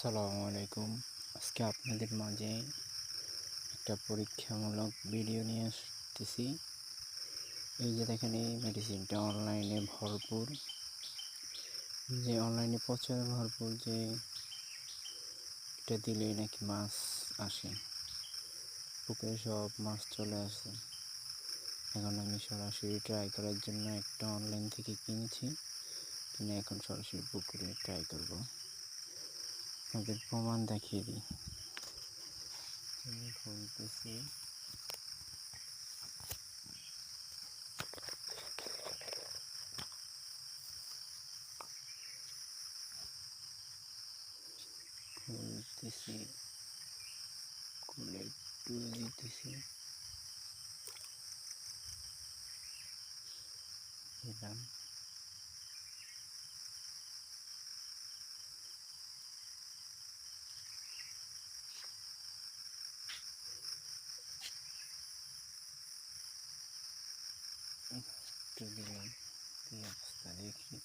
আসসালামু আলাইকুম আজকে আপনাদের মাঝে একটা পরীক্ষামূলক ভিডিও নিয়ে আসতেছি। এই যে দেখেন, এই মেডিসিনটা অনলাইনে ভরপুর। যে অনলাইনে প্রচার ভরপুর যে এটা দিলেই নাকি মাছ আসে। পুকুরে সব মাছ চলে আসে। এখন আমি সরাসরি ট্রাই করার জন্য একটা অনলাইন থেকে কিনেছি। কিনে এখন সরাসরি পুকুরে ট্রাই করব। আপনাদের প্রমাণ দেখিয়ে দিই আমি খুলতেছি খুলতেছি খুলে একটু দিতেছি দিলাম একটু দিলাম কি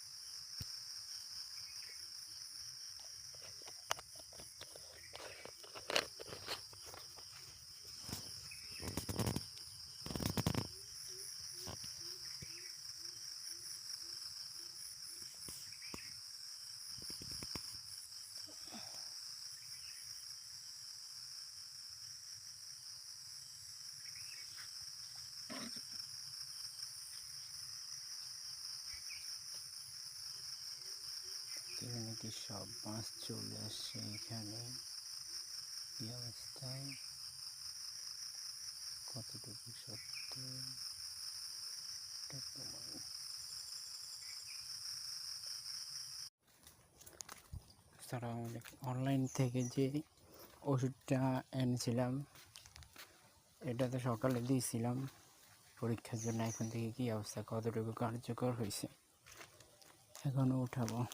অবস্থা দেখি এখানে কি সব মাছ চলে আসছে এখানে। কি অবস্থায়? কতটুকু সত্য? এটা প্রমাণ অনলাইন থেকে যে ওষুধটা এনেছিলাম, এটা তো সকালে দিয়েছিলাম। পরীক্ষার জন্য এখন থেকে কি অবস্থা? কতটুকু কার্যকর হয়েছে? এখনও উঠাবো।